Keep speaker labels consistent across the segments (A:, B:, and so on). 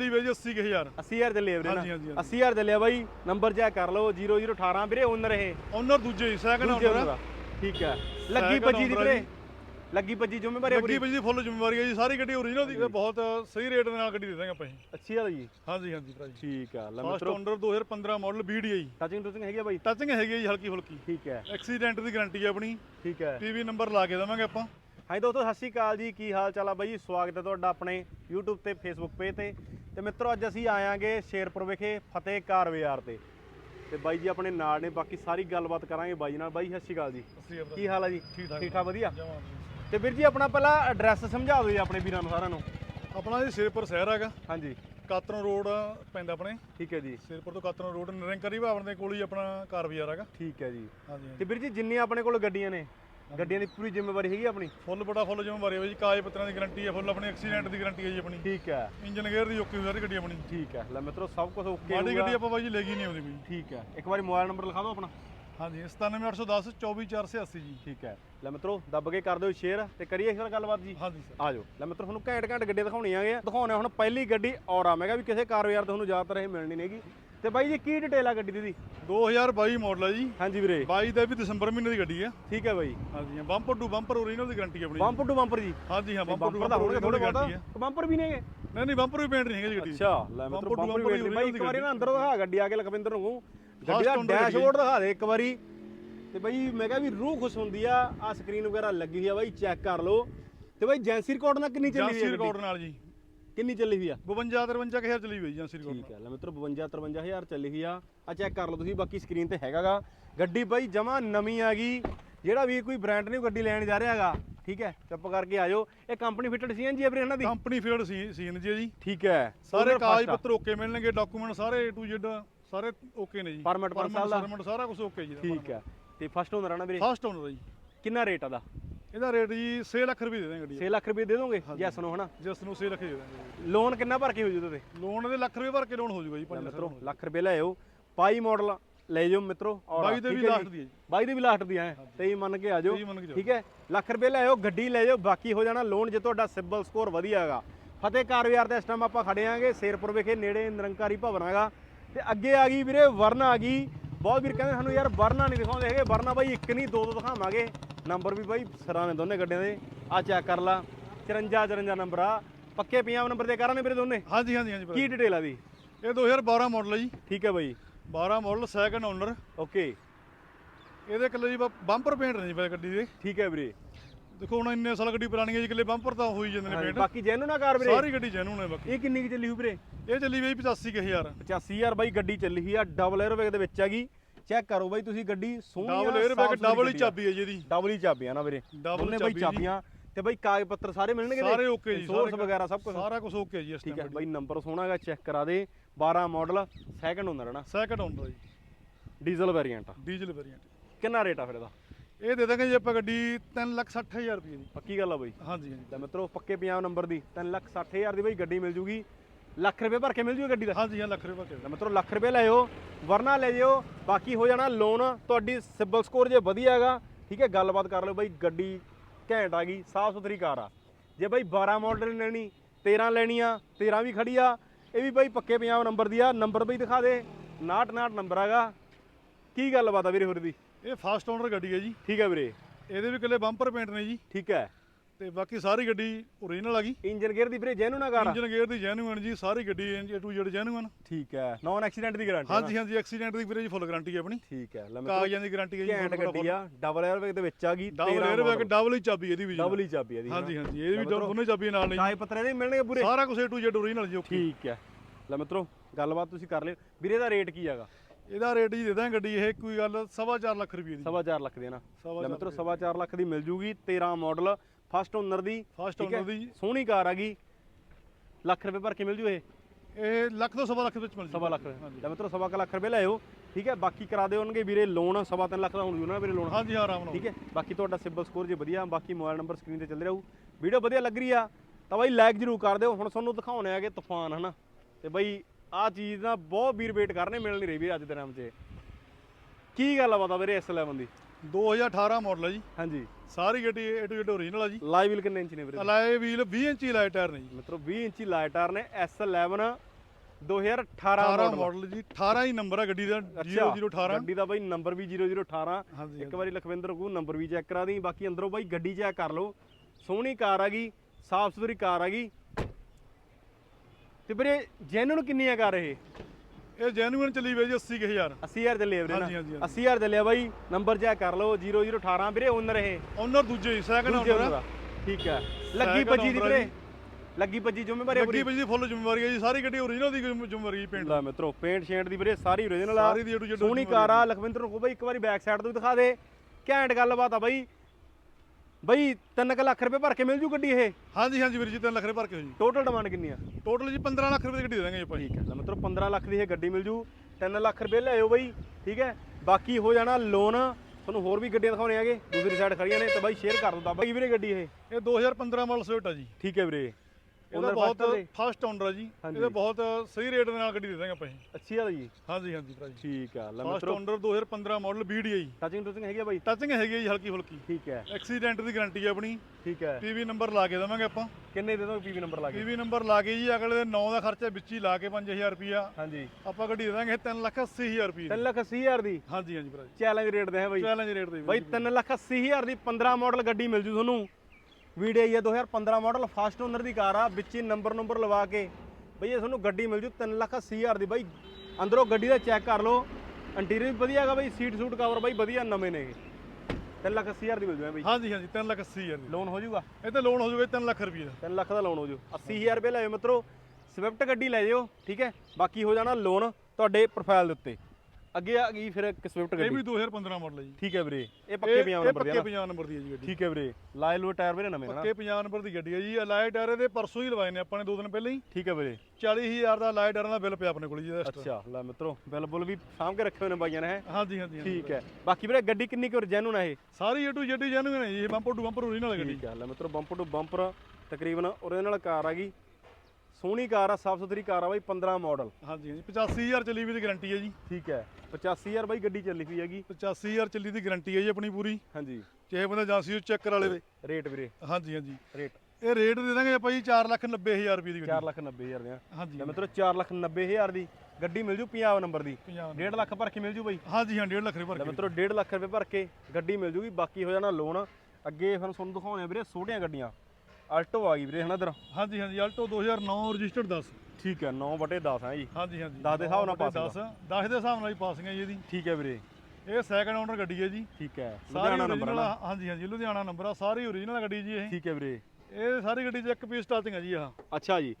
A: ਚੱਲੀ ਵੇ ਜੀ 80000
B: 80000 ਚੱਲਿਆ ਵੀਰੇ
A: ਹਾਂਜੀ, ਹਾਂਜੀ,
B: ਨਾ
A: ਹਾਂਜੀ।
B: 80000 ਚੱਲਿਆ ਬਾਈ ਨੰਬਰ ਚੈੱਕ ਕਰ ਲਓ 0018 ਵੀਰੇ ਓਨਰ ਇਹ।
A: ਓਨਰ ਦੂਜੇ ਸੈਕਿੰਡ
B: ਦੂਜੇ
A: ਓਨਰ
B: owner ਆ। ਠੀਕ ਹੈ ਲੱਗੀ
A: Second
B: ਭੱਜੀ ਦੀ
A: owner ਆ
B: ਵੀਰੇ?
A: ਜੀ।
B: ਲੱਗੀ ਭੱਜੀ ਜ਼ਿੰਮੇਵਾਰੀ ਆ
A: ਲੱਗੀ
B: ਪੂਰੀ
A: ਜੀ ਫੁੱਲ ਜ਼ਿੰਮੇਵਾਰੀ ਹੈ ਜੀ। ਸਾਰੀ ਗੱਡੀ ਓਰੀਜਨਲ ਦੀ ਤੇ ਬਹੁਤ ਸਹੀ ਰੇਟ ਦੇ ਨਾਲ ਗੱਡੀ ਦੇ ਦਾਂਗੇ ਆਪਾਂ ਜੀ।
B: ਅੱਛੀ ਆ ਜੀ।
A: ਹਾਂਜੀ ਹਾਂਜੀ ਭਰਾ ਜੀ।
B: ਠੀਕ ਆ। ਲੈ
A: ਫਸਟ
B: ਮਿੱਤਰੋ।
A: Owner 2015 model BDI
B: touching touching ਹੈਗੀ ਆ ਬਾਈ?
A: ਟੱਚਿੰਗ ਹੈਗੀ ਹੈ ਜੀ ਹਲਕੀ ਫੁਲਕੀ।
B: ਠੀਕ ਹੈ
A: ਐਕਸੀਡੈਂਟ ਦੀ ਗਾਰੰਟੀ ਹੈ ਆਪਣੀ।
B: ਠੀਕ ਹੈ
A: ਟੀਵੀ ਨੰਬਰ ਲਾ ਕੇ ਦੇਵਾਂਗੇ ਆਪਾਂ।
B: ਹਾਂਜੀ ਦੋਸਤੋ ਸਤਿ ਸ਼੍ਰੀ ਅਕਾਲ ਜੀ। ਕੀ ਹਾਲ ਚਾਲ ਆ ਬਾਈ? ਜੀ ਸਵਾਗਤ ਹੈ ਤੁਹਾਡਾ ਆਪਣੇ YouTube ਤੇ Facebook ਪੇਜ ਤੇ। ਤੇ ਮਿੱਤਰੋ ਅੱਜ ਅਸੀਂ ਆਇਆਂਗੇ ਸ਼ੇਰਪੁਰ ਵਿਖੇ ਫਤਿਹ ਕਾਰ ਬਾਜ਼ਾਰ ਤੇ। ਤੇ ਬਾਈ ਜੀ ਆਪਣੇ ਨਾਲ ਨੇ ਬਾਕੀ ਸਾਰੀ ਗੱਲਬਾਤ ਕਰਾਂਗੇ ਬਾਈ ਨਾਲ। ਬਾਈ ਸਤਿ ਸ਼੍ਰੀ ਅਕਾਲ ਜੀ। ਕੀ ਹਾਲ ਆ ਜੀ?
A: ਠੀਕ ਠਾਕ।
B: ਵਧੀਆ। ਤੇ ਵੀਰ ਜੀ ਆਪਣਾ ਪਹਿਲਾਂ ਐਡਰੈਸ ਸਮਝਾ ਦਿਓ ਜੀ ਆਪਣੇ ਵੀਰਾਂ ਨੂੰ ਸਾਰਿਆਂ ਨੂੰ।
A: ਆਪਣਾ ਜੀ ਸ਼ੇਰਪੁਰ ਸ਼ਹਿਰ ਹੈਗਾ।
B: ਹਾਂਜੀ।
A: ਕਾਤਰੋਂ ਰੋਡ ਪੈਂਦਾ ਆਪਣੇ।
B: ਠੀਕ ਹੈ ਜੀ।
A: ਸ਼ੇਰਪੁਰ ਤੋਂ ਕਾਤਰੋਂ ਰੋਡ ਨਿਰੰਕਰੀ ਭਵਨ ਦੇ ਕੋਲ ਹੀ ਆਪਣਾ ਕਾਰ ਬਾਜ਼ਾਰ ਹੈਗਾ।
B: ਠੀਕ ਹੈ ਜੀ।
A: ਹਾਂਜੀ।
B: ਤੇ ਵੀਰ ਜੀ ਜਿੰਨੀਆਂ ਆਪਣੇ ਕੋਲ ਗੱਡੀਆਂ ਨੇ ਗੱਡੀਆਂ ਦੀ ਪੂਰੀ ਜ਼ਿੰਮੇਵਾਰੀ ਹੈਗੀ ਆਪਣੀ?
A: ਫੁੱਲ ਬੜਾ ਫੁੱਲ ਜ਼ਿੰਮੇਵਾਰੀ ਹੈ ਜੀ ਕਾਗਜ਼ ਪੱਤਰਾਂ ਦੀ ਗਾਰੰਟੀ ਹੈ ਫੁੱਲ ਆਪਣੇ ਐਕਸੀਡੈਂਟ ਦੀ ਗਾਰੰਟੀ ਹੈ ਜੀ ਆਪਣੀ।
B: ਠੀਕ ਹੈ।
A: ਇੰਜਨ ਗੇਅਰ ਦੀ ਓਕੇ ਹੋਈ ਗੱਡੀ ਆਪਣੀ।
B: ਠੀਕ ਹੈ। ਲੈ ਮਿੱਤਰੋ ਸਭ ਕੁਝ ਓਕੇ
A: ਮਾੜੀ ਗੱਡੀ ਆਪਾਂ ਬਾਈ ਜੀ ਲੈ ਗਈ ਨਹੀਂ ਆਉਂਦੀ ਕੋਈ
B: ਠੀਕ ਹੈ। ਇੱਕ ਵਾਰੀ ਮੋਬਾਈਲ ਨੰਬਰ ਲਿਖਾ ਦਿਓ ਆਪਣਾ।
A: ਹਾਂਜੀ 97810 24480 ਜੀ।
B: ਠੀਕ ਹੈ। ਲੈ ਮਿੱਤਰੋ ਦੱਬ ਕੇ ਕਰ ਦਿਓ ਸ਼ੇਅਰ ਤੇ ਕਰੀਏ ਫਿਰ ਗੱਲਬਾਤ ਜੀ।
A: ਹਾਂਜੀ ਸਰ
B: ਆ ਜਾਓ। ਲੈ ਮਿੱਤਰੋ ਤੁਹਾਨੂੰ ਘੈਂਟ ਘੈਂਟ ਗੱਡੀਆਂ ਦਿਖਾਉਣੀਆਂ ਆ ਦਿਖਾਉਣੇ ਹੁਣ ਪਹਿਲੀ ਗੱਡੀ ਔਰਾ ਮੈਂ ਕਿਹਾ ਵੀ ਕਿਸੇ ਕਾਰ ਯਾਰ ਤੁਹਾਨੂੰ ਜ਼ਿਆਦਾਤਰ ਇਹ ਮਿਲਣੀ ਨਹੀਂਗੀ ਤੇ ਬਾਈ ਜੀ ਕੀ ਡਿਟੇਲ ਆ ਗੱਡੀ ਦੀ
A: 2022 ਮਾਡਲ ਹੈ ਜੀ।
B: ਹਾਂਜੀ ਵੀਰੇ।
A: 22 ਦਾ ਵੀ ਦਸੰਬਰ ਮਹੀਨੇ ਦੀ ਗੱਡੀ ਹੈ
B: ਠੀਕ ਹੈ ਬਾਈ।
A: ਹਾਂਜੀ ਬੰਪਰ ਟੂ ਬੰਪਰ ਓਰੀਜਨਲ ਦੀ ਗਾਰੰਟੀ ਆਪਣੀ
B: ਬੰਪਰ ਟੂ ਬੰਪਰ ਜੀ।
A: ਹਾਂਜੀ ਹਾਂ ਬੰਪਰ ਟੂ
B: ਬੰਪਰ ਥੋੜੇ ਬਹੁਤ
A: ਹੈ
B: ਬੰਪਰ ਵੀ ਨੇਗੇ
A: ਨਹੀਂ ਨਹੀਂ ਬੰਪਰ ਵੀ ਪੇਂਟ ਨਹੀਂ ਹੈਗਾ ਜੀ ਗੱਡੀ
B: ਅੱਛਾ ਲੈ ਮਿੱਤਰੋ ਬੰਪਰ ਵੀ
A: ਹੀ
B: ਬਾਈ ਇੱਕ ਵਾਰੀ ਨਾ ਅੰਦਰੋਂ ਦਿਖਾ ਗੱਡੀ ਆ ਕੇ ਲਖਵਿੰਦਰ ਨੂੰ। ਗੱਡੀ ਦਾ
A: ਹੈ।
B: ਡੈਸ਼ਬੋਰਡ ਦਿਖਾ ਦੇ ਇੱਕ ਵਾਰੀ। ਤੇ ਬਾਈ ਮੈਂ ਕਿਹਾ ਵੀ ਰੂਹ ਖੁਸ਼ ਹੁੰਦੀ ਆ ਆ ਸਕਰੀਨ ਵਗੈਰਾ ਲੱਗੀ ਹੋਈ ਆ ਬਾਈ ਚੈੱਕ ਕਰ ਲਓ। ਤੇ ਬਾਈ ਜੈਂਸੀ ਰਿਕਾਰਡ ਨਾਲ ਕਿੰਨੀ ਚੱਲੀ ਹੋਈ
A: ਜਾਂਸੀ
B: ਹੈ
A: ਰਿਕਾਰਡ? ਨਾਲ ਜੀ।
B: ਕਿੰਨੀ ਚੱਲੀ ਹੋਈ ਆ?
A: 52 53 ਹਜ਼ਾਰ ਚਲੀ ਹੋਈ ਜਾਂਸੀ ਰਿਕਾਰਡ
B: ਠੀਕ ਹੈ ਲੈ ਮਿੱਤਰੋ 52 53000 ਚੱਲੀ ਹੋਈ ਆ। ਆ ਚੈੱਕ ਕਰ ਲਓ ਤੁਸੀਂ ਬਾਕੀ ਸਕਰੀਨ ਤੇ ਹੈਗਾਗਾ ਗੱਡੀ ਬਾਈ ਜਮਾ ਨਵੀਂ ਆ ਗਈ। ਜਿਹੜਾ ਵੀ ਕੋਈ ਬ੍ਰਾਂਡ ਨਹੀਂ ਗੱਡੀ ਲੈਣ ਜਾ ਰਿਹਾ ਹੈਗਾ ਠੀਕ ਹੈ ਚੁੱਪ ਕਰਕੇ ਆ ਜਾਓ। ਇਹ ਕੰਪਨੀ ਫਿਟਡ ਸੀ ਜੀ ਵੀਰੇ ਇਹਨਾਂ ਦੀ
A: ਕੰਪਨੀ ਫੀਲਡ ਸੀਨ ਜੀ ਜੀ।
B: ਠੀਕ ਹੈ
A: ਸਾਰੇ ਕਾਗਜ਼
B: ਆ।
A: ਪੱਤਰ ਓਕੇ ਮਿਲਣਗੇ ਡਾਕੂਮੈਂਟ ਸਾਰੇ A to Z ਸਾਰੇ ਓਕੇ ਨੇ ਜੀ।
B: Permit ਪੰਜ ਸਾਲ ਦਾ?
A: ਪਰਮਿਟ ਸਾਰਾ ਕੁਝ ਓਕੇ ਜੀ।
B: ਠੀਕ ਹੈ ਤੇ ਫਸਟ ਓਨਰ ਆ ਨਾ ਵੀਰੇ?
A: ਫਸਟ ਓਨਰ ਜੀ।
B: ਕਿੰਨਾ ਰੇਟ ਆਦਾ
A: ਇਹਦਾ ਰੇਟ ਜੀ 6 ਲੱਖ ਰੁਪਏ ਦੇ ਦਾਂਗੇ ਗੱਡੀ
B: 6 ਲੱਖ ਰੁਪਏ ਦੇ ਦੋਗੇ? ਜੈਸ ਨੂੰ ਹਨਾ।
A: ਜਿਸ ਨੂੰ 6 ਲੱਖ ਦੇ ਦਾਂਗੇ
B: ਲੋਨ ਕਿੰਨਾ ਭਰ ਕੇ ਹੋ ਜੂ ਤੇ?
A: ਲੋਨ ਦੇ ਲੱਖ ਰੁਪਏ ਭਰ ਕੇ ਲੋਨ ਹੋ ਜਾਊਗਾ ਜੀ 5 ਲੱਖ
B: ਮਿੱਤਰੋ ਲੱਖ ਰੁਪਏ ਲੈ ਆਓ ਪਾਈ ਮਾਡਲ ਲੈ ਜਾਓ ਮਿੱਤਰੋ। ਔਰ
A: ਬਾਈ ਦੇ ਵੀ ਲਾਸਟ ਦੀ ਹੈ ਜੀ।
B: ਬਾਈ ਦੇ ਵੀ ਲਾਸਟ ਦੀ ਹੈ। ਤੇਈ ਮੰਨ ਕੇ ਆ ਜਾਓ। ਠੀਕ ਹੈ। ਲੱਖ ਰੁਪਏ ਲੈ ਆਓ ਗੱਡੀ ਲੈ ਜਾਓ। ਬਾਕੀ ਹੋ ਜਾਣਾ ਲੋਨ ਜੇ ਤੁਹਾਡਾ ਸਿਬਲ ਸਕੋਰ ਵਧੀਆ ਹੈਗਾ ਫਤਿਹ ਕਾਰ ਬਾਜ਼ਾਰ ਤੇ ਇਸ ਟਾਈਮ ਆਪਾਂ ਖੜੇ ਆਂਗੇ। ਸ਼ੇਰਪੁਰ ਵਿਖੇ ਨੇੜੇ ਨਿਰੰਕਾਰੀ ਭਵਨ ਹੈਗਾ। ਤੇ ਅੱਗੇ ਆ ਗਈ ਵੀਰੇ ਵਰਨਾ ਆ ਗਈ। ਬਹੁਤ ਵੀਰ ਕਹਿੰਦੇ ਸਾਨੂੰ ਯਾਰ ਵਰਨਾ ਨਹੀਂ ਦਿਖਾਉਂਦੇ ਹੈਗੇ ਵਰਨਾ ਬਾਈ ਇੱਕ ਨਹੀਂ ਦੋ ਦੋ ਦਿਖਾਵਾਂਗੇ। ਨੰਬਰ ਵੀ ਬਾਈ ਸਿਰਾਂ ਨੇ ਦੋਨੇ ਗੱਡੀਆਂ ਦੇ ਆ ਚੈੱਕ ਕਰ ਲਾ। 54 54 ਨੰਬਰ ਆ। ਪੱਕੇ ਪੰਜਾਬ ਨੰਬਰ ਦੇ ਕਰਾਂ ਨੇ ਵੀਰੇ ਦੋਨੇ?
A: ਹਾਂਜੀ ਹਾਂਜੀ ਹਾਂਜੀ
B: ਕੀ ਡਿਟੇਲ ਆ ਦੀ
A: ਇਹ 2012 ਮਾਡਲ ਹੈ ਜੀ।
B: ਠੀਕ ਹੈ ਬਾਈ।
A: 12 ਮਾਡਲ ਸੈਕੰਡ ਓਨਰ
B: ਓਕੇ
A: ਇਹਦੇ ਕੱਲੇ ਜੀ ਬੰਪਰ ਪੇਂਟ ਨੇ ਜੀ ਪਹਿਲੇ ਗੱਡੀ ਦੇ।
B: ਠੀਕ ਹੈ ਵੀਰੇ।
A: ਦੇਖੋ ਹੁਣ ਇੰਨੇ ਸਾਲ ਗੱਡੀ ਪੁਰਾਣੀ ਹੈ ਜੀ ਕੱਲੇ ਬੰਪਰ ਤਾਂ ਹੋਈ ਜਾਂਦੇ ਨੇ
B: ਹਾਂਜੀ,
A: ਪੇਂਟ।
B: ਬਾਕੀ ਜੈਨੂ ਨਾ ਕਾਰ ਵੀਰੇ?
A: ਸਾਰੀ ਗੱਡੀ ਜੈਨੂਨ ਹੈ ਬਾਕੀ।
B: ਇਹ ਕਿੰਨੀ ਕੀ ਚੱਲੀ ਹੋਈ ਵੀਰੇ?
A: ਇਹ ਚੱਲੀ ਬਈ 85000
B: 85000 ਬਾਈ ਗੱਡੀ ਚੱਲੀ ਹੋਈ ਆ ਡਬਲ 에ਅਰ ਬੈਗ ਦੇ ਵਿੱਚ ਹੈਗੀ। ਚੈੱਕ ਕਰੋ ਬਾਈ ਤੁਸੀਂ ਗੱਡੀ ਸੋਹਣੀ ਆ
A: ਡਬਲ 에ਅਰ ਬੈਗ ਡਬਲ ਹੀ ਚਾਬੀ ਹੈ ਜੀ ਇਹਦੀ।
B: ਡਬਲ ਹੀ ਚਾਬੀਆਂ ਨਾ ਵੀਰੇ।
A: Double
B: ਦੋਨੇ ਬਾਈ
A: ਚਾਬੀ ਜੀ।
B: ਚਾਬੀਆਂ। ਤੇ ਬਾਈ ਕਾਗਜ਼ ਪੱਤਰ ਸਾਰੇ ਮਿਲਣਗੇ
A: ਸਾਰੇ ਓਕੇ ਜੀ
B: ਸੋਰਸ
A: ਸਾਰੇ
B: ਵਗੈਰਾ ਸਭ ਕੁਝ
A: ਸਾਰਾ ਕੁਝ ਓਕੇ ਜੀ ਇਸ
B: ਠੀਕ ਹੈ
A: ਟਾਈਮ
B: ਬਾਈ ਨੰਬਰ ਸੋਹਣਾ ਹੈਗਾ ਚੈੱਕ ਕਰਾ ਦੇ। 12 ਮਾਡਲ ਸੈਕੰਡ ਹੁੰਦਾ ਰਹਿਣਾ
A: ਸੈਕੰਡ ਓਨਰ ਜੀ।
B: ਡੀਜ਼ਲ ਵੇਰੀਐਂਟ
A: ਡੀਜ਼ਲ ਵੇਰੀਐਂਟ
B: ਕਿੰਨਾ ਰੇਟ ਆ ਫਿਰ ਇਹਦਾ?
A: ਇਹ ਦੇ ਦਾਂਗੇ ਜੀ ਆਪਾਂ ਗੱਡੀ 360000 ਰੁਪਏ ਦੀ।
B: ਪੱਕੀ ਗੱਲ ਆ ਬਾਈ।
A: ਹਾਂਜੀ ਹਾਂਜੀ।
B: ਲੈ ਮਿੱਤਰੋ ਪੱਕੇ ਪੰਜਾਬ ਨੰਬਰ ਦੀ 360000 ਦੀ ਬਾਈ ਗੱਡੀ ਮਿਲ ਜੂਗੀ। ਲੱਖ ਰੁਪਏ ਭਰ ਕੇ ਮਿਲ ਜੂਗੀ ਗੱਡੀ ਦਾ?
A: ਹਾਂਜੀ ਹਾਂ ਲੱਖ ਰੁਪਏ ਭਰ
B: ਲੈ ਮਿੱਤਰੋ ਲੱਖ ਰੁਪਏ ਲੈ ਜਾਓ ਵਰਨਾ ਲੈ ਜਿਓ ਬਾਕੀ ਹੋ ਜਾਣਾ ਲੋਨ ਤੁਹਾਡੀ ਸਿਬਲ ਸਕੋਰ ਜੇ ਵਧੀਆ ਹੈਗਾ ਠੀਕ ਹੈ ਗੱਲਬਾਤ ਕਰ ਲਓ ਬਾਈ ਗੱਡੀ ਘੈਂਟ ਆ ਗਈ ਸਾਫ਼ ਸੁਥਰੀ ਕਾਰ ਆ। ਜੇ ਬਾਈ 12 ਮਾਡਲ ਲੈਣੀ 13 ਲੈਣੀ ਆ 13 ਵੀ ਖੜੀ ਆ ਇਹ ਵੀ ਬਾਈ ਪੱਕੇ ਪੰਜਾਬ ਨੰਬਰ ਦੀ ਆ ਨੰਬਰ ਬਈ ਦਿਖਾ ਦੇ 69 ਨੰਬਰ ਹੈਗਾ। ਕੀ ਗੱਲਬਾਤ ਆ ਵੀਰੇ ਹੋਰ ਦੀ?
A: ਇਹ ਫਾਸਟ ਓਨਰ ਗੱਡੀ ਹੈ ਜੀ।
B: ਠੀਕ ਹੈ ਵੀਰੇ।
A: ਇਹਦੇ ਵੀ ਕੱਲੇ ਬੰਪਰ ਪੇਂਟ ਨੇ ਜੀ।
B: ਠੀਕ ਹੈ।
A: ਤੇ ਬਾਕੀ ਸਾਰੀ ਗੱਡੀ ਓਰੀਜਨਲ ਆ ਗਈ।
B: ਇੰਜਨ ਗੇਅਰ ਦੀ ਵੀਰੇ ਜੈਨੂ ਨਾ ਕਾਰ? ਆ
A: ਇੰਜਨ ਗੇਅਰ ਦੀ ਜੈਨੂਨ ਜੀ ਸਾਰੀ ਗੱਡੀ A to Z ਜੈਨੂਨ
B: ਠੀਕ ਹੈ। ਨੌਨ ਐਕਸੀਡੈਂਟ ਦੀ ਗਾਰੰਟੀ
A: ਹਾਂਜੀ ਹਾਂਜੀ ਐਕਸੀਡੈਂਟ ਦੀ ਵੀਰੇ ਜੀ ਫੁੱਲ ਗਾਰੰਟੀ ਹੈ ਆਪਣੀ।
B: ਠੀਕ ਹੈ। ਲੈ ਮਿੱਤਰੋ
A: ਕਾਗਜ਼ਾਂ ਦੀ ਗਾਰੰਟੀ ਹੈ ਜੀ
B: ਘੈਂਟ ਗੱਡੀ ਆ। ਡਬਲ 에ਅਰ ਦੇ ਵਿੱਚ ਆ ਗਈ
A: ਡਬਲ 에ਅਰ ਬੈਗ ਡਬਲ ਹੀ ਚਾਬੀ ਇਹਦੀ ਵੀ ਜੀ।
B: ਡਬਲ ਹੀ ਚਾਬੀ ਆ ਦੀ
A: ਹਾਂਜੀ ਹਾਂਜੀ ਇਹ ਵੀ ਦੋਨੇ ਚਾਬੀਆਂ ਨਾਲ ਨੇ।
B: ਕਾਗਜ਼ ਪੱਤਰ ਇਹਦੇ ਮਿਲਣਗੇ ਪੂਰੇ
A: ਸਾਰਾ ਕੁਝ A to Z ਓਰੀਜਨਲ ਜੀ
B: ਠੀਕ ਹੈ। ਲੈ ਮਿੱਤਰੋ ਗੱਲਬਾਤ ਤੁਸੀਂ ਕਰ ਲਿਓ। ਵੀਰੇ ਦਾ ਰੇਟ ਕੀ ਹੈਗਾ?
A: ਇਹਦਾ ਰੇਟ ਜੀ ਦੇ ਦਾਂ ਗੱਡੀ ਇਹ ਕੋਈ ਗੱਲ ਸਵਾ ਲੱਖ ਰੁਪਏ ਦੀ।
B: ਸਵਾ ਲੱਖ ਦੇ ਨਾ। ਲੈ ਮਿੱਤਰੋ ਸਵਾ ਲੱਖ ਦੀ ਮਿਲ ਜੂਗੀ 13 ਮਾਡਲ ਫਸਟ ਓਨਰ ਦੀ
A: ਫਸਟ? ਓਨਰ ਦੀ
B: ਸੋਹਣੀ ਕਾਰ ਆ ਗਈ। ਲੱਖ ਰੁਪਏ ਭਰ ਕੇ ਮਿਲ ਜੂ ਇਹ?
A: ਇਹ ਲੱਖ ਤੋਂ ਸਵਾ ਲੱਖ ਵਿੱਚ ਮਿਲ
B: ਸਵਾ ਲੱਖ। ਲੈ ਮਿੱਤਰੋ ਸਵਾ ਲੱਖ ਰੁਪਏ ਲੈ ਆਓ ਠੀਕ ਹੈ? ਬਾਕੀ ਕਰਾ ਦੇਣਗੇ ਵੀਰੇ ਲੋਨ ਸਵਾ ਤਿੰਨ ਲੱਖ ਦਾ ਹੋਣ ਜੂ ਨਾ ਵੀਰੇ ਲੋਨ
A: ਹਾਂਜੀ ਹਾਂ ਆਰਾਮ ਨਾਲ
B: ਠੀਕ ਹੈ? ਬਾਕੀ ਤੁਹਾਡਾ ਸਿਬਲ ਸਕੋਰ ਜੇ ਵਧੀਆ ਬਾਕੀ ਮੋਬਾਈਲ ਨੰਬਰ ਸਕਰੀਨ ਤੇ ਚੱਲ ਰਿਹਾ ਹੋਊ। ਵੀਡੀਓ ਵਧੀਆ ਲੱਗ ਰਹੀ ਆ ਤਾਂ ਬਾਈ ਲਾਈਕ ਜ਼ਰੂਰ ਕਰ ਦਿਓ। ਹੁਣ ਤੁਹਾਨੂੰ ਦਿਖਾਉਣੇ ਆਗੇ ਤੂਫਾਨ ਹਨਾ? ਤੇ ਬਾਈ ਆਹ ਚੀਜ਼ ਨਾ ਬਹੁਤ ਵੀਰ ਵੇਟ ਕਰਨੇ ਮਿਲ ਨਹੀਂ ਰਹੀ ਵੀ ਅੱਜ ਦੇ ਟਾਈਮ 'ਚ। ਕੀ ਗੱਲ ਆ ਪਤਾ ਵੀਰੇ ਇਸ ਲੈਵਨ ਦੀ?
A: 2018 ਮਾਡਲ ਹੈ ਜੀ।
B: ਹਾਂਜੀ।
A: ਸਾਰੀ ਗੱਡੀ A to Z ਓਰੀਜਨਲ ਆ ਜੀ।
B: ਲਾਈਵ ਵੀਲ ਕਿੰਨੇ ਇੰਚ ਨੇ ਵੀਰੇ?
A: ਅਲਾਏ ਵੀਲ 20 ਇੰਚੀ ਲਾਏ ਟਾਇਰ ਨੇ ਜੀ।
B: ਮਿੱਤਰੋ 20 ਇੰਚੀ ਲਾਈਟ ਟਾਇਰ ਨੇ S11 2018
A: 18
B: ਮਾਡਲ
A: ਜੀ 18 ਹੀ ਨੰਬਰ ਆ ਗੱਡੀ ਦਾ 0018
B: ਗੱਡੀ ਦਾ ਬਾਈ ਨੰਬਰ ਵੀ 0018
A: ਹਾਂਜੀ
B: ਇੱਕ ਵਾਰੀ ਲਖਵਿੰਦਰ ਕੋ ਨੰਬਰ ਵੀ ਚੈੱਕ ਕਰਾ ਦੀ ਬਾਕੀ ਅੰਦਰੋਂ ਬਾਈ ਗੱਡੀ ਚੈੱਕ ਕਰ ਲਓ। ਸੋਹਣੀ ਕਾਰ ਆ ਗਈ ਸਾਫ਼ ਸੁਥਰੀ ਕਾਰ ਆ ਗਈ। ਤੇ ਵੀਰੇ ਜੈਨੂਨ ਕਿੰਨੀ ਆ ਕਾਰ ਇਹ?
A: ਇਹ ਜੈਨੂਇਨ ਚੱਲੀ ਵੇ ਜੀ 80000
B: 80000 ਚੱਲਿਆ ਵੀਰੇ ਨਾ।
A: ਹਾਂਜੀ, ਹਾਂਜੀ,
B: 80000 ਚੱਲਿਆ ਬਾਈ। ਨੰਬਰ ਚੈੱਕ ਕਰ ਲਓ 0018 ਵੀਰੇ ਓਨਰ ਇਹ।
A: ਓਨਰ ਦੂਜੇ ਸੈਕੰਡ
B: ਦੂਜੇ
A: ਓਨਰ
B: owner ਆ। ਠੀਕ ਹੈ ਲੱਗੀ
A: Second
B: ਭੱਜੀ ਦੀ
A: owner ਆ
B: ਵੀਰੇ?
A: ਜੀ।
B: ਲੱਗੀ ਭੱਜੀ ਜ਼ਿੰਮੇਵਾਰੀ ਆ ਪੂਰੀ?
A: ਵਿੱਚ ਦੀ ਫੁੱਲ ਜ਼ਿੰਮੇਵਾਰੀ ਹੈ ਜੀ। ਸਾਰੀ ਗੱਡੀ ਓਰੀਜਨਲ ਦੀ ਜ਼ਿੰਮ- ਜ਼ਿੰਮੇਵਾਰੀ ਪੇਂਟ
B: ਲੈ ਮਿੱਤਰੋ ਪੇਂਟ ਸ਼ੇਂਟ ਦੀ ਵੀਰੇ ਸਾਰੀ ਓਰੀਜਨਲ ਆ।
A: ਸਾਰੀ ਦੀ A to Z
B: ਸੋਹਣੀ ਕਾਰ ਆ। ਲਖਵਿੰਦਰ ਨੂੰ ਕਹੋ ਬਾਈ ਇੱਕ ਵਾਰੀ ਬੈਕ ਸਾਈਡ ਤੋਂ ਵੀ ਦਿਖਾ ਦੇ। ਘੈਂਟ ਗੱਲਬਾਤ ਆ ਬਾਈ। ਬਾਈ 3 ਲੱਖ ਰੁਪਏ ਭਰ ਕੇ ਮਿਲ ਜੂ ਗੱਡੀ ਇਹ?
A: ਹਾਂਜੀ ਹਾਂਜੀ ਵੀਰ ਜੀ 3 ਲੱਖ ਰੁਪਏ ਭਰ ਕੇ ਹੋ ਜੀ।
B: ਟੋਟਲ ਡਿਮਾਂਡ ਕਿੰਨੀ ਆ?
A: ਟੋਟਲ ਜੀ 15 ਲੱਖ ਰੁਪਏ ਦੀ ਗੱਡੀ ਦੇ ਦਾਂਗੇ ਜੀ ਆਪਾਂ
B: ਠੀਕ ਹੈ ਮਿੱਤਰੋ 15 ਲੱਖ ਦੀ ਇਹ ਗੱਡੀ ਮਿਲ ਜੂ। 3 ਲੱਖ ਰੁਪਏ ਲੈ ਆਇਓ ਬਾਈ ਠੀਕ ਹੈ? ਬਾਕੀ ਹੋ ਜਾਣਾ ਲੋਨ ਤੁਹਾਨੂੰ ਹੋਰ ਵੀ ਗੱਡੀਆਂ ਦਿਖਾਉਣੇ ਆਗੇ ਦੂਸਰੀ ਸਾਈਡ ਖੜੀਆਂ ਨੇ ਤੇ ਬਾਈ ਸ਼ੇਅਰ ਕਰ ਦੋ ਬਾਈ ਵੀਰੇ ਗੱਡੀ ਇਹ?
A: ਇਹ 2015 ਮਾਡਲ ਸਵਿਫਟ ਆ ਜੀ।
B: ਠੀਕ ਹੈ ਵੀਰੇ। Owner
A: ਬਹੁਤ
B: ਜੀ?
A: ਫਸਟ ਓਨਰ ਆ ਜੀ। ਇਹਦੇ ਬਹੁਤ ਸਹੀ ਰੇਟ ਦੇ ਨਾਲ ਗੱਡੀ ਦੇ ਦਾਂਗੇ ਆਪਾਂ ਇਹ
B: ਅੱਛੀ ਆ ਜੀ।
A: ਹਾਂਜੀ ਹਾਂਜੀ ਭਰਾ ਜੀ।
B: ਠੀਕ ਆ। ਲੈ
A: ਫਸਟ
B: ਮਿੱਤਰੋ
A: owner 2015 model BDI
B: touching touching ਹੈਗੀ ਆ ਬਾਈ?
A: ਟੱਚਿੰਗ ਹੈਗੀ ਆ ਜੀ ਹਲਕੀ ਫੁਲਕੀ।
B: ਠੀਕ ਹੈ
A: ਐਕਸੀਡੈਂਟ ਦੀ ਗਾਰੰਟੀ ਆ ਆਪਣੀ।
B: ਠੀਕ ਹੈ
A: ਪੀਵੀ ਨੰਬਰ ਲਾ ਕੇ ਦੇਵਾਂਗੇ ਆਪਾਂ।
B: ਕਿੰਨੇ ਦੇ ਦੋ ਪੀਵੀ ਨੰਬਰ ਲਾ ਕੇ?
A: ਪੀਵੀ ਨੰਬਰ ਲਾ ਕੇ ਜੀ ਅਗਲੇ ਦੇ 9 ਦਾ ਖਰਚਾ ਵਿੱਚ ਹੀ ਲਾ ਕੇ 5000 ਰੁਪਿਆ
B: ਹਾਂਜੀ।
A: ਆਪਾਂ ਗੱਡੀ ਦੇ ਦਾਂਗੇ 3 ਲੱਖ 80000 ਰੁਪਏ
B: 3 ਲੱਖ 80 ਹਜ਼ਾਰ ਦੀ?
A: ਹਾਂਜੀ ਹਾਂਜੀ ਭਰਾ ਜੀ।
B: ਚੈਲੰਜ ਰੇਟ ਦੇ ਹੈ ਬਾਈ।
A: ਚੈਲੰਜ ਰੇਟ ਦੇ
B: ਬਾਈ 3 ਲੱਖ 80 ਹਜ਼ਾਰ ਦੀ 15 ਮਾਡਲ ਗੱਡੀ ਮਿਲ ਜੂ ਤੁਹਾਨੂੰ। ਵੀਡੀਓ ਹੈ 2015 ਮਾਡਲ ਫਾਸਟ ਓਨਰ ਦੀ ਕਾਰ ਆ ਵਿੱਚ ਹੀ ਨੰਬਰ ਨੰਬਰ ਲਵਾ ਕੇ। ਬਈ ਇਹ ਤੁਹਾਨੂੰ ਗੱਡੀ ਮਿਲ ਜੂ 3 ਲੱਖ 80 ਹਜ਼ਾਰ ਦੀ। ਬਾਈ ਅੰਦਰੋਂ ਗੱਡੀ ਦਾ ਚੈੱਕ ਕਰ ਲਓ। ਇੰਟੀਰੀਅਰ ਵੀ ਵਧੀਆ ਹੈਗਾ ਬਾਈ ਸੀਟ ਸੂਟ ਕਵਰ ਬਾਈ ਵਧੀਆ ਨਵੇਂ ਨੇ ਇਹ। 3 ਲੱਖ 80 ਹਜ਼ਾਰ ਦੀ ਮਿਲ ਜੂ ਬਾਈ।
A: ਹਾਂਜੀ ਹਾਂਜੀ 3 ਲੱਖ 80000 ਦੀ।
B: ਲੋਨ ਹੋ ਜਾਊਗਾ
A: ਇਹ ਤੇ ਲੋਨ ਹੋ ਜਾਊਗਾ 3 ਲੱਖ ਰੁਪਏ ਦਾ।
B: 3 ਲੱਖ ਦਾ ਲੋਨ ਹੋ ਜੂ। 80000 ਰੁਪਏ ਲੈ ਜਾਓ ਮਿੱਤਰੋ। ਸਵਿਫਟ ਗੱਡੀ ਲੈ ਜਾਓ ਠੀਕ ਹੈ? ਬਾਕੀ ਹੋ ਜਾਣਾ ਲੋਨ ਤੁਹਾਡੇ ਪ੍ਰੋਫਾਈਲ ਦੇ ਉੱਤੇ। ਅੱਗੇ ਆ ਗਈ ਫਿਰ ਇੱਕ ਸਵਿਫਟ
A: ਇਹ
B: ਗੱਡੀ।
A: ਵੀ 2015 ਮਾਡਲ ਹੈ ਜੀ।
B: ਠੀਕ ਹੈ ਵੀਰੇ। ਇਹ ਪੱਕੇ
A: ਇਹ-
B: ਪੰਜਾਬ
A: ਇਹ
B: ਨੰਬਰ ਦੇ
A: ਪੱਕੇ
B: ਆ ਨਾ?
A: 50 ਨੰਬਰ ਦੀ ਹੈ ਜੀ ਗੱਡੀ।
B: ਠੀਕ ਹੈ ਵੀਰੇ। ਲਾਇਲ ਲੋ ਟਾਇਰ ਵੀਰੇ ਨਵੇਂ ਨਾ?
A: ਪੱਕੇ 50 ਨੰਬਰ ਦੀ ਗੱਡੀ ਹੈ ਜੀ। ਅਲਾਈ ਟਾਇਰ ਦੇ ਪਰਸੋਂ ਹੀ ਲਵਾਏ ਨੇ ਆਪਾਂ ਨੇ ਦੋ ਦਿਨ ਪਹਿਲਾਂ ਹੀ।
B: ਠੀਕ ਹੈ ਵੀਰੇ।
A: 40000 ਦਾ ਅਲਾਈ ਟਾਇਰਾਂ ਦਾ ਬਿੱਲ ਪਿਆ ਆਪਣੇ ਕੋਲ ਜੀ ਇਹਦਾ extra।
B: ਅੱਛਾ ਲੈ ਮਿੱਤਰੋ ਬਿੱਲ ਬੁੱਲ ਵੀ ਸਾਂਭ ਕੇ ਰੱਖੇ ਹੋਏ ਨੇ ਬਾਈਆਂ ਨੇ ਹੈਂ?
A: ਹਾਂਜੀ ਹਾਂਜੀ ਹਾਂਜੀ।
B: ਠੀਕ ਹੈ। ਬਾਕੀ ਵੀਰੇ ਗੱਡੀ ਕਿੰਨੀ ਕੁ ਜੈਨੂਨ ਹੈ ਇਹ?
A: ਸਾਰੀ ਏ ਟੂ ਜ਼ੈਡ ਜੈਨੂਇਨ ਹੈ ਜੀ ਬੰਪਰ ਟੂ ਬੰਪਰ ਓਰੀਜਨਲ ਗੱਡੀ।
B: ਠੀਕ ਹੈ ਲੈ ਮਿੱਤਰੋ ਬੰਪਰ ਟੂ ਬੰਪਰ ਤਕਰੀਬਨ ਉਹਦੇ ਨਾਲ ਕਾਰ ਆ ਗਈ। ਸੋਹਣੀ ਕਾਰ ਆ ਸਾਫ਼ ਸੁਥਰੀ ਕਾਰ ਆ ਬਾਈ 15 ਮਾਡਲ
A: ਹਾਂਜੀ ਹਾਂਜੀ। 85000 ਚੱਲੀ ਵੀ ਦੀ ਗਾਰੰਟੀ ਹੈ ਜੀ।
B: ਠੀਕ ਹੈ। 85000 ਬਾਈ ਗੱਡੀ ਚੱਲੀ ਹੋਈ ਹੈਗੀ।
A: 85000 ਚੱਲੀ ਦੀ ਗਾਰੰਟੀ ਹੈ ਜੀ ਆਪਣੀ ਪੂਰੀ।
B: ਹਾਂਜੀ।
A: ਚਾਹੇ ਬੰਦਾ ਜਾਂਸੀ ਉਹ ਚੈੱਕ ਕਰਾ ਲਵੇ।
B: ਰੇਟ ਵੀਰੇ।
A: ਹਾਂਜੀ ਹਾਂਜੀ।
B: ਰੇਟ।
A: ਇਹ ਰੇਟ ਦੇ ਦਾਂਗੇ ਆਪਾਂ ਜੀ 490000 ਰੁਪਏ ਦੀ ਗੱਡੀ।
B: 4 ਲੱਖ 90 ਹਜ਼ਾਰ ਦੇ
A: ਹਾਂਜੀ।
B: ਲੈ ਮਿੱਤਰੋ 4 ਲੱਖ 90 ਹਜ਼ਾਰ ਦੀ ਗੱਡੀ ਮਿਲ ਜੂ ਪੰਜਾਬ ਨੰਬਰ ਦੀ।
A: 50
B: 1.5 ਲੱਖ ਭਰ ਕੇ ਮਿਲ ਜੂ ਬਾਈ।
A: ਹਾਂਜੀ ਹਾਂ 1.5 ਲੱਖ ਰੁਪਏ ਭਰ ਕੇ।
B: ਮਿੱਤਰੋ 1.5 ਲੱਖ ਰੁਪਏ ਭਰ ਕੇ ਗੱਡੀ ਮਿਲ ਜੂਗੀ। ਬਾਕੀ ਹੋ ਜਾਣਾ ਲੋਨ ਅੱਗੇ ਫਿਰ ਤੁਹਾਨੂੰ ਦਿਖਾਉਣੇ ਵੀਰੇ ਛੋਟੀਆਂ ਗੱਡੀਆਂ। ਆਲਟੋ ਆ ਗਈ ਵੀਰੇ ਹਨਾ ਇਧਰ?
A: ਹਾਂਜੀ ਹਾਂਜੀ ਆਲਟੋ 2009 ਰਜਿਸਟਰਡ 10
B: ਠੀਕ ਹੈ 9 ਬਟੇ 10 ਹੈ ਜੀ।
A: ਹਾਂਜੀ ਹਾਂਜੀ
B: ਦਸ ਦੇ ਹਿਸਾਬ ਨਾਲ
A: 10 10 ਦੇ ਹਿਸਾਬ ਨਾਲ ਹੀ ਪਾਸਿੰਗ ਹੈ ਜੀ ਇਹਦੀ।
B: ਠੀਕ ਹੈ ਵੀਰੇ।
A: ਇਹ ਸੈਕੰਡ ਓਨਰ ਗੱਡੀ ਹੈ ਜੀ।
B: ਠੀਕ ਹੈ ਲੁਧਿਆਣਾ ਨੰਬਰ ਹੈ
A: ਹਾਂਜੀ ਹਾਂਜੀ ਲੁਧਿਆਣਾ ਨੰਬਰ ਆ ਸਾਰੀ ਓਰੀਜਨਲ ਗੱਡੀ ਜੀ ਇਹ।
B: ਠੀਕ ਹੈ ਵੀਰੇ।
A: ਇਹ ਸਾਰੀ ਗੱਡੀ 'ਚ ਇੱਕ ਪੀਸ ਟਾਚਿੰਗ ਹੈ ਜੀ ਆਹ।
B: ਅੱਛਾ ਜੀ।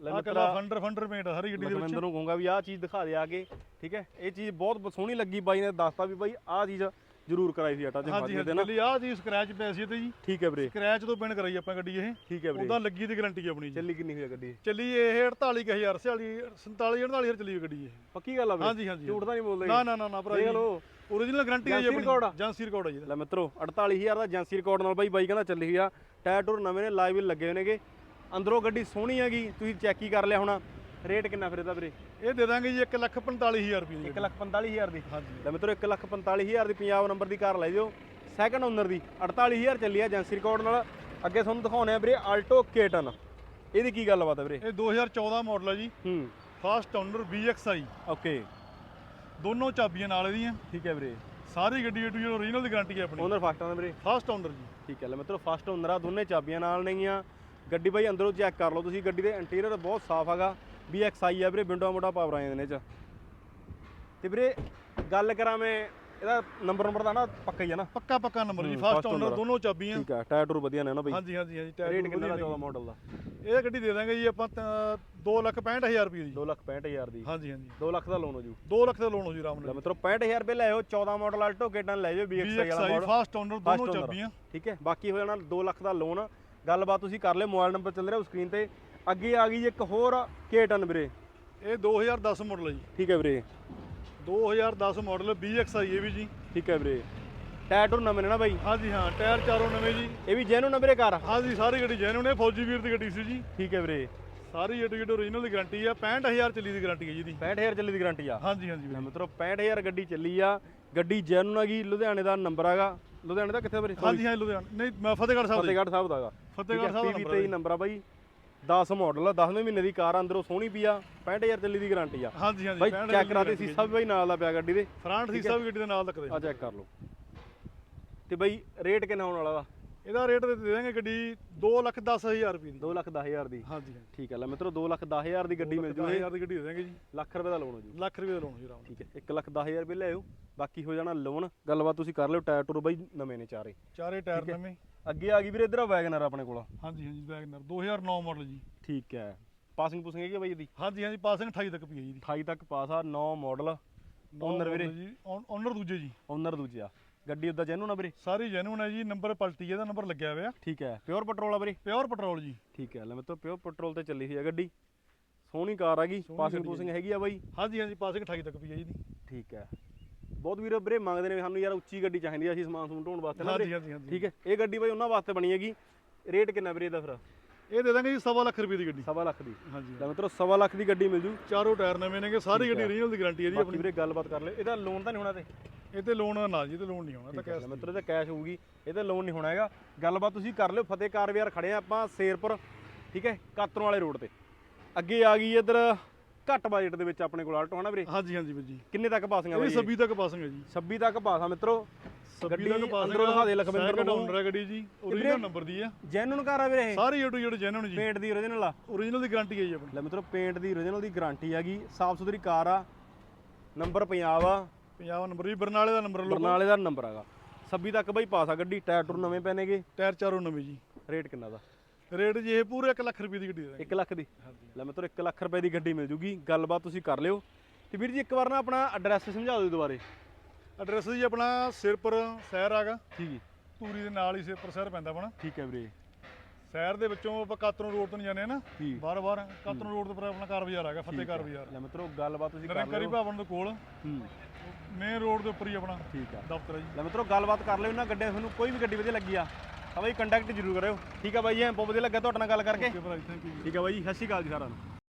B: ਲੈ
A: ਆਹ
B: ਮਿੱਤਰਾ
A: ਕੱਲਾ ਫੰਡਰ ਫੰਡਰ ਪੇਂਟ ਸਾਰੀ ਗੱਡੀ ਦੇ ਵਿੱਚ।
B: ਲਖਵਿੰਦਰ ਨੂੰ ਕਹੂੰਗਾ ਵੀ ਆਹ ਚੀਜ਼ ਦਿਖਾ ਦੇ ਆ ਕੇ ਠੀਕ ਹੈ? ਇਹ ਚੀਜ਼ ਬਹੁਤ ਸੋਹਣੀ ਲੱਗੀ ਬਾਈ ਨੇ ਦੱਸਤਾ ਵੀ ਬਾਈ ਆਹ ਚੀਜ਼ ਜ਼ਰੂਰ ਕਰਾਈ ਸੀ ਆਟਾ ਤੇ
A: ਹਾਂਜੀ ਹਾਂਜੀ ਗੱਲੀ ਆਹ ਜੀ ਸਕ੍ਰੈਚ ਪੈ ਸੀ ਤੇ ਜੀ।
B: ਠੀਕ ਹੈ ਵੀਰੇ।
A: ਸਕ੍ਰੈਚ ਤੋਂ ਬਿਨ ਕਰਾਈ ਆਪਾਂ ਗੱਡੀ ਇਹ।
B: ਠੀਕ ਹੈ ਵੀਰੇ।
A: ਉਹਦਾ ਲੱਗੀ ਦੀ ਗਾਰੰਟੀ ਹੈ ਆਪਣੀ ਜੀ।
B: ਚੱਲੀ ਕਿੰਨੀ ਹੋਈ ਗੱਡੀ?
A: ਚੱਲੀ ਇਹ 48000 47 47 48000 ਚੱਲੀ ਹੋਈ ਗੱਡੀ ਇਹ।
B: ਪੱਕੀ ਗੱਲ ਆ ਵੀਰੇ?
A: ਹਾਂਜੀ ਹਾਂਜੀ
B: ਝੂਠ ਤਾਂ ਨਹੀਂ ਬੋਲਦੇ
A: ਨਾ ਨਾ ਨਾ ਨਾ ਭਰਾ
B: ਦੇਖ ਲਓ।
A: ਓਰੀਜਨਲ ਗਾਰੰਟੀ ਹੈ ਜੀ? ਆਪਣੀ। ਜਾਂਸੀ ਰਿਕਾਰਡ ਹੈ ਜੀ।
B: ਲੈ ਮਿੱਤਰੋ 48000 ਦਾ ਏਜੰਸੀ ਰਿਕਾਰਡ ਨਾਲ ਬਾਈ ਬਾਈ ਕਹਿੰਦਾ ਚੱਲੀ ਹੋਈ ਆ। ਟਾਇਰ ਟੂਰ ਨਵੇਂ ਨੇ ਲਾਈਵ ਲੱਗੇ ਹੋਏ ਨੇਗੇ ਅੰਦਰੋਂ ਗੱਡੀ ਸੋਹਣੀ ਹੈਗੀ ਤੁਸੀਂ ਚੈੱਕ ਹੀ ਕਰ ਲਿਆ ਹੋਣਾ। ਰੇਟ ਕਿੰਨਾ ਫਿਰ ਇਹਦਾ ਵੀਰੇ?
A: ਇਹ ਦੇ ਦਾਂਗੇ ਜੀ 145000 ਰੁਪਏ ਦੀ।
B: 145000 ਦੀ।
A: ਹਾਂਜੀ।
B: ਲੈ ਮਿੱਤਰੋ 145000 ਦੀ ਪੰਜਾਬ ਨੰਬਰ ਦੀ ਕਾਰ ਲੈ ਜਾਓ। ਸੈਕੰਡ ਓਨਰ ਦੀ 48000 ਚੱਲੀ ਆ ਏਜੰਸੀ ਰਿਕਾਰਡ ਨਾਲ। ਅੱਗੇ ਤੁਹਾਨੂੰ ਦਿਖਾਉਣੇ ਆ ਵੀਰੇ ਆਲਟੋ ਕੇਟਨ ਇਹਦੀ ਕੀ ਗੱਲਬਾਤ ਹੈ ਵੀਰੇ?
A: ਇਹ 2014 ਮਾਡਲ ਹੈ ਜੀ।
B: ਹੂੰ।
A: ਫਾਸਟ ਓਨਰ BXI
B: ਓਕੇ
A: ਦੋਨੋਂ ਚਾਬੀਆਂ ਨਾਲ ਇਹਦੀਆਂ।
B: ਠੀਕ ਹੈ ਵੀਰੇ।
A: ਸਾਰੀ ਗੱਡੀ ਏ ਟੂ ਜ਼ੈਡ ਓਰੀਜਨਲ ਦੀ ਗਾਰੰਟੀ ਹੈ ਆਪਣੀ।
B: ਓਨਰ ਫਾਸਟਾਂ ਦਾ ਵੀਰੇ।
A: ਫਾਸਟ ਓਨਰ ਜੀ।
B: ਠੀਕ ਹੈ ਲੈ ਮਿੱਤਰੋ ਫਸਟ ਓਨਰ ਆ ਦੋਨੇ ਚਾਬੀਆਂ ਨਾਲ ਨੇਗੀਆਂ। ਗੱਡੀ ਬਾਈ ਅੰਦਰੋਂ ਚੈੱਕ ਕਰ ਲਓ ਤੁਸੀਂ ਗੱਡੀ ਦੇ ਇੰਟੀਰੀਅਰ ਬਹੁਤ ਸਾਫ਼ ਹੈਗਾ। BXI ਆ ਵੀਰੇ ਵਿੰਡੋ ਮੋਟਾ ਪਾਵਰ ਆਏ ਨੇ ਇਹ ਚ। ਤੇ ਵੀਰੇ ਗੱਲ ਕਰਾਂ ਮੈਂ ਇਹਦਾ ਨੰਬਰ ਨੰਬਰ ਦਾ ਨਾ ਪੱਕਾ ਹੀ ਆ ਨਾ।
A: ਪੱਕਾ ਪੱਕਾ ਨੰਬਰ ਜੀ ਫਾਸਟ ਓਨਰ। ਦੋਨੋਂ ਚਾਬੀਆਂ।
B: ਠੀਕ ਹੈ ਟਾਇਰ ਟੂਰ ਵਧੀਆ ਨੇ ਨਾ ਬਾਈ।
A: ਹਾਂਜੀ ਹਾਂਜੀ ਹਾਂਜੀ ਟਾਇਰ
B: ਰੇਟ ਕਿੰਨਾ ਦਾ
A: ਵਧੀਆ
B: 14 ਮਾਡਲ ਦਾ?
A: ਨੇ। ਇਹ ਗੱਡੀ ਦੇ ਦਾਂਗੇ ਜੀ ਆਪਾਂ 265000 ਰੁਪਏ ਦੀ।
B: 265000 ਦੀ।
A: ਹਾਂਜੀ ਹਾਂਜੀ।
B: 2 ਲੱਖ ਦਾ ਲੋਨ ਹੋ ਜੂ।
A: 2 ਲੱਖ ਦਾ ਲੋਨ ਹੋ ਜੀ ਆਰਾਮ ਨਾਲ।
B: ਮਿੱਤਰੋ 65000 ਰੁਪਏ ਲੈ ਆਓ 14 ਮਾਡਲ ਆਲਟੋ ਕੇਟਨ ਲੈ ਜਾਓ BXI ਵਾਲਾ ਮਾਡਲ
A: ਫਾਸਟ ਓਨਰ ਦੋਨੋਂ। ਚਾਬੀਆਂ।
B: ਠੀਕ ਹੈ ਬਾਕੀ ਹੋ ਜਾਣਾ 2 ਲੱਖ ਦਾ ਲੋਨ ਗੱਲਬਾਤ ਤੁਸੀਂ ਕਰ ਲਿਓ ਮੋਬਾਈਲ ਨੰਬਰ ਚੱਲ ਰਿਹਾ ਸਕਰੀਨ ਤੇ। ਅੱਗੇ ਆ ਗਈ ਇੱਕ ਹੋਰ ਕੇਟਨ ਵੀਰੇ।
A: ਇਹ 2010 ਮਾਡਲ ਹੈ ਜੀ।
B: ਠੀਕ ਹੈ ਵੀਰੇ।
A: 2010 ਮਾਡਲ BXI ਇਹ ਵੀ ਜੀ।
B: ਠੀਕ ਹੈ ਵੀਰੇ। ਟਾਇਰ ਟੂਰ ਨਵੇਂ ਨੇ ਨਾ ਬਾਈ?
A: ਹਾਂਜੀ ਹਾਂ ਟਾਇਰ ਚਾਰੋਂ ਨਵੇਂ ਜੀ।
B: ਇਹ ਵੀ ਜੈਨੂਨ ਨੰਬਰੇ ਕਾਰ?
A: ਹਾਂਜੀ ਸਾਰੀ ਗੱਡੀ ਜੈਨੂਨ ਇਹ ਫੌਜੀ ਵੀਰ ਦੀ ਗੱਡੀ ਸੀ ਜੀ।
B: ਠੀਕ ਹੈ ਵੀਰੇ।
A: ਸਾਰੀ ਏ ਟੂ ਜ਼ੈਡ ਓਰੀਜਨਲ ਦੀ ਗਾਰੰਟੀ ਆ 65000 ਚੱਲੀ ਦੀ ਗਾਰੰਟੀ ਹੈ ਜੀ ਇਹਦੀ।
B: 65000 ਚੱਲੀ ਦੀ ਗਾਰੰਟੀ ਆ।
A: ਹਾਂਜੀ ਹਾਂਜੀ ਵੀਰੇ।
B: ਮਿੱਤਰੋ 65000 ਗੱਡੀ ਚੱਲੀ ਆ। ਗੱਡੀ ਜੈਨੂਨ ਹੈਗੀ ਲੁਧਿਆਣੇ ਦਾ ਨੰਬਰ ਹੈਗਾ। ਲੁਧਿਆਣੇ ਦਾ ਕਿੱਥੇ ਵੀਰੇ?
A: ਹਾਂਜੀ ਹਾਂ ਲੁਧਿਆਣਾ। ਨਹੀਂ ਮੈਂ ਫਤਿਹਗੜ੍ਹ ਸਾਹਿਬ ਦੇ
B: ਫਤਿਹਗੜ੍ਹ ਸਾਹਿਬ ਦਾ ਹੈਗਾ।
A: ਫਤਿਹਗੜ੍ਹ ਸਾਹਿਬ ਦਾ
B: ਪੀਵੀ
A: ਨੰਬਰ
B: 23 ਨੰਬਰ ਆ ਬਾਈ। 10 ਮਾਡਲ ਆ 10ਵੇਂ ਮਹੀਨੇ ਦੀ ਕਾਰ ਅੰਦਰੋਂ ਸੋਹਣੀ ਪਈ ਆ 65000 ਚੱਲੀ ਦੀ ਗਾਰੰਟੀ ਆ।
A: ਹਾਂਜੀ ਹਾਂਜੀ
B: ਬਾਈ
A: 65
B: ਚੈੱਕ ਕਰਾ ਦੇ ਸੀਸਾ ਵੀ ਬਾਈ ਨਾਲ ਦਾ ਪਿਆ ਗੱਡੀ ਦੇ।
A: ਫਰੰਟ ਸੀਸਾ ਵੀ ਗੱਡੀ ਦੇ ਨਾਲ ਲੱਗਦੇ
B: ਆ ਚੈੱਕ ਕਰ ਲਓ। ਤੇ ਬਾਈ ਰੇਟ ਕਿੰਨਾ ਹੋਣ ਵਾਲਾ ਵਾ?
A: ਇਹਦਾ ਰੇਟ ਦੇ ਦੇਵਾਂਗੇ ਗੱਡੀ 2 ਲੱਖ 10000 ਰੁਪਏ ਦੀ।
B: 2 ਲੱਖ 10000 ਦੀ।
A: ਹਾਂਜੀ ਹਾਂਜੀ।
B: ਠੀਕ ਹੈ ਲੈ ਮਿੱਤਰੋ 2 ਲੱਖ 10000 ਦੀ ਗੱਡੀ ਮਿਲ ਜੂ
A: 10000 ਦੀ ਗੱਡੀ ਦੇ ਦੇਵਾਂਗੇ ਜੀ।
B: ਲੱਖ ਰੁਪਏ ਦਾ ਲੋਨ ਹੋ ਜੂ।
A: ਲੱਖ ਰੁਪਏ ਦਾ ਲੋਨ ਜੀ ਆਰਾਮ ਨਾਲ।
B: ਠੀਕ ਹੈ 1 ਲੱਖ 10000 ਰੁਪਏ ਲੈ ਆਓ ਬਾਕੀ ਹੋ ਜਾਣਾ ਲੋਨ ਗੱਲਬਾਤ ਤੁਸੀਂ ਕਰ ਲਿਓ ਟਾਇਰ ਟੂਰ ਬਾਈ ਨਵੇਂ ਨੇ ਚਾਰੇ।
A: ਚਾਰੇ ਟਾਇਰ ਨਵੇਂ।
B: ਅੱਗੇ ਆ ਗਈ ਵੀਰੇ ਇਧਰ ਵੈਗਨਰ ਆਪਣੇ ਕੋਲ।
A: ਹਾਂਜੀ ਹਾਂਜੀ ਵੈਗਨਰ 2009 ਮਾਡਲ ਜੀ।
B: ਠੀਕ ਹੈ। ਪਾਸਿੰਗ ਪੁਸਿੰਗ ਹੈਗੀ ਆ ਬਾਈ ਇਹਦੀ?
A: ਹਾਂਜੀ ਹਾਂਜੀ ਪਾਸਿੰਗ 28 ਤੱਕ ਪਈ ਹੈ ਜੀ
B: 28 ਤੱਕ ਪਾਸ ਆ 9 ਮਾਡਲ ਓਨਰ ਵੀਰੇ?
A: ਜੀ ਓਨਰ ਦੂਜੇ ਜੀ।
B: ਓਨਰ ਦੂਜਾ ਗੱਡੀ ਉਦਾਂ ਜੈਨੂਨ ਆ ਵੀਰੇ?
A: ਸਾਰੀ ਜੈਨੂਨ ਹੈ ਜੀ ਨੰਬਰ ਪਲਟੀ ਇਹਦਾ ਨੰਬਰ ਲੱਗਿਆ ਹੋਇਆ।
B: ਠੀਕ ਹੈ। ਪਿਓਰ ਪੈਟਰੋਲ ਆ ਵੀਰੇ?
A: ਪਿਓਰ ਪੈਟਰੋਲ ਜੀ।
B: ਠੀਕ ਹੈ। ਲੈ ਮਿੱਤਰੋ ਪਿਓਰ ਪੈਟਰੋਲ ਤੇ ਚੱਲੀ ਹੋਈ ਆ ਗੱਡੀ। ਸੋਹਣੀ ਕਾਰ ਆ ਗਈ। ਪਾਸਿੰਗ ਪੁਸਿੰਗ ਹੈਗੀ ਆ ਬਾਈ?
A: ਹਾਂਜੀ ਹਾਂਜੀ ਪਾਸਿੰਗ 28 ਤੱਕ ਪਈ ਹੈ ਜੀ
B: ਠੀਕ ਹੈ। ਬਹੁਤ ਵੀਰ ਵੀਰੇ ਮੰਗਦੇ ਨੇ ਵੀ ਸਾਨੂੰ ਯਾਰ ਉੱਚੀ ਗੱਡੀ ਚਾਹੀਦੀ ਆ ਅਸੀਂ ਸਮਾਨ ਸਮੂਨ ਢੋਣ ਵਾਸਤੇ ਨਾ
A: ਹਾਂਜੀ
B: ਵੀਰੇ।
A: ਹਾਂਜੀ ਹਾਂਜੀ।
B: ਠੀਕ ਹੈ? ਇਹ ਗੱਡੀ ਬਾਈ ਉਹਨਾਂ ਵਾਸਤੇ ਬਣੀ ਹੈਗੀ। ਰੇਟ ਕਿੰਨਾ ਵੀਰੇ ਇਹਦਾ ਫਿਰ?
A: ਇਹ ਦੇ ਦਾਂਗੇ ਜੀ ਸਵਾ ਲੱਖ ਰੁਪਏ ਦੀ ਗੱਡੀ।
B: ਸਵਾ ਲੱਖ ਦੀ।
A: ਹਾਂਜੀ
B: ਲੈ ਮਿੱਤਰੋ ਸਵਾ ਲੱਖ ਦੀ ਗੱਡੀ ਮਿਲ ਜੂ।
A: ਚਾਰੋਂ ਟਾਇਰ ਨਵੇਂ ਨੇਗੇ ਸਾਰੀ ਗੱਡੀ ਓਰੀਜਨਲ ਦੀ ਗਾਰੰਟੀ ਹੈ ਜੀ
B: ਬਾਕੀ
A: ਆਪਣੀ।
B: ਵੀਰੇ ਗੱਲਬਾਤ ਕਰ ਲਿਓ ਇਹਦਾ ਲੋਨ ਤਾਂ ਨਹੀਂ ਹੋਣਾ ਤੇ?
A: ਇਹ ਤੇ ਲੋਨ ਨਾ ਜੀ ਤੇ ਲੋਨ ਨਹੀਂ ਹੋਣਾ ਤਾਂ ਕੈਸ਼
B: ਲੈ ਮਿੱਤਰੋ ਇਹਦਾ ਕੈਸ਼ ਹੋਊਗੀ। ਇਹਦਾ ਲੋਨ ਨਹੀਂ ਹੋਣਾ ਹੈਗਾ। ਗੱਲਬਾਤ ਤੁਸੀਂ ਕਰ ਲਿਓ। ਫਤਿਹ ਕਾਰ ਬਾਜ਼ਾਰ ਖੜੇ ਆ ਆਪਾਂ ਸ਼ੇਰਪੁਰ। ਠੀਕ ਹੈ? ਕਾਤਰੋਂ ਵਾਲੇ ਰੋਡ ਤੇ। ਅੱਗੇ ਆ ਗਈ ਇੱਧਰ ਘੱਟ ਬਜਟ ਦੇ ਵਿੱਚ ਆਪਣੇ ਕੋਲ ਆਲਟੋ ਹਨਾ ਵੀਰੇ?
A: ਹਾਂਜੀ ਹਾਂਜੀ ਵੀਰ ਜੀ।
B: ਕਿੰਨੇ ਤੱਕ ਪਾਸੀਆਂ
A: ਇਹ 26 ਤੱਕ ਪਾਸਿੰਗ ਹੈ ਜੀ।
B: 26 ਤੱਕ ਪਾਸ ਮਿੱਤਰੋ।
A: 26
B: ਗੱਡੀ
A: ਤੱਕ ਪਾਸਿੰਗ
B: ਅੰਦਰੋਂ ਦਿਖਾ ਦੇ ਲਖਵਿੰਦਰ ਨੂੰ।
A: ਓਨਰ ਹੈ ਗੱਡੀ ਜੀ ਓਰੀਜਨਲ ਨੰਬਰ ਦੀ ਆ।
B: ਜੈਨੂਨ ਕਾਰ ਆ ਵੀਰੇ ਇਹ।
A: ਸਾਰੀ ਏ ਟੂ ਜ਼ੈਡ ਜੈਨੂਨ ਜੀ।
B: ਪੇਂਟ ਦੀ origignal ਆ।
A: ਓਰੀਜਨਲ ਦੀ ਗਾਰੰਟੀ ਹੈ ਜੀ ਆਪਣੀ।
B: ਲੈ ਮਿੱਤਰੋ ਪੇਂਟ ਦੀ origignal ਦੀ ਗਾਰੰਟੀ ਹੈਗੀ। ਸਾਫ਼ ਸੁਥਰੀ ਕਾਰ ਆ। ਨੰਬਰ ਪੰਜਾਬ ਆ।
A: 50 ਨੰਬਰ ਵੀ ਬਰਨਾਲੇ ਦਾ ਨੰਬਰ ਲਓ।
B: ਬਰਨਾਲੇ ਦਾ ਨੰਬਰ ਹੈਗਾ। 26 ਤੱਕ ਬਈ ਪਾਸ ਗੱਡੀ। ਟਾਇਰ ਟੂਰ ਨਵੇਂ ਪੈਣੇਗੇ।
A: ਟਾਇਰ ਚਾਰੋਂ ਨਵੇਂ ਜੀ।
B: ਰੇਟ ਕਿੰਨਾ ਦਾ?
A: ਰੇਟ ਜੀ ਇਹ ਪੂਰੇ 1 ਲੱਖ ਰੁਪਏ ਦੀ ਗੱਡੀ ਦੇ ਦਾਂਗੇ
B: 1 ਲੱਖ ਦੀ? ਲੈ ਮਿੱਤਰੋ 1 ਲੱਖ ਰੁਪਏ ਦੀ ਗੱਡੀ ਮਿਲ ਜੂਗੀ ਗੱਲਬਾਤ ਤੁਸੀਂ ਕਰ ਲਿਓ। ਤੇ ਵੀਰ ਜੀ ਇੱਕ ਵਾਰ ਨਾ ਆਪਣਾ ਐਡਰੈਸ ਸਮਝਾ ਦਿਓ ਦੁਬਾਰੇ।
A: ਐਡਰੈਸ ਜੀ ਆਪਣਾ ਸਿਰਪੁਰ ਸ਼ਹਿਰ ਆਗਾ
B: ਠੀਕ ਹੈ
A: ਧੂਰੀ ਦੇ ਨਾਲ ਹੀ ਸਿਰਪੁਰ ਸ਼ਹਿਰ ਪੈਂਦਾ ਆਪਣਾ।
B: ਠੀਕ ਹੈ ਵੀਰੇ।
A: ਸ਼ਹਿਰ ਦੇ ਵਿੱਚੋਂ ਆਪਾਂ ਕਾਤਰੋਂ ਰੋਡ ਤੋਂ ਜਾਂਦੇ ਆ ਨਾ
B: ਠੀਕ
A: ਬਾਰ ਬਾਰ ਕਾਤਰੋਂ ਰੋਡ ਉੱਪਰ ਆਪਣਾ ਕਾਰ ਬਾਜ਼ਾਰ ਹੈਗਾ ਫਤਿਹ ਕਾਰ ਬਾਜ਼ਾਰ।
B: ਲੈ ਮਿੱਤਰੋ ਗੱਲਬਾਤ ਤੁਸੀਂ ਕਰ
A: ਨਿਰੰਕਾਰੀ
B: ਲਿਓ।
A: ਭਵਨ ਦੇ ਕੋਲ।
B: ਹੂੰ।
A: ਮੇਨ ਰੋਡ ਦੇ ਉੱਪਰ ਹੀ ਆਪਣਾ
B: ਠੀਕ ਆ।
A: ਦਫ਼ਤਰ ਹੈ ਜੀ।
B: ਲੈ ਮਿੱਤਰੋ ਗੱਲਬਾਤ ਕਰ ਲਿਓ ਇਹਨਾਂ ਗੱਡੀਆਂ ਤੁਹਾਨੂੰ ਕੋਈ ਵੀ ਗੱਡੀ ਵਧੀਆ ਲੱਗੀ ਆ। ਤਾਂ ਬਾਈ ਕੰਟੈਕਟ ਜ਼ਰੂਰ ਕਰਿਓ। ਠੀਕ ਆ ਬਾਈ ਜੀ ਬਹੁਤ ਵਧੀਆ ਲੱਗਾ ਤੁਹਾਡੇ ਨਾਲ ਗੱਲ ਕਰਕੇ। ਠੀਕ ਆ ਬਾਈ ਜੀ ਸਤਿ ਸ਼੍ਰੀ ਅਕਾਲ ਜੀ ਸਾਰਿਆਂ ਨੂੰ।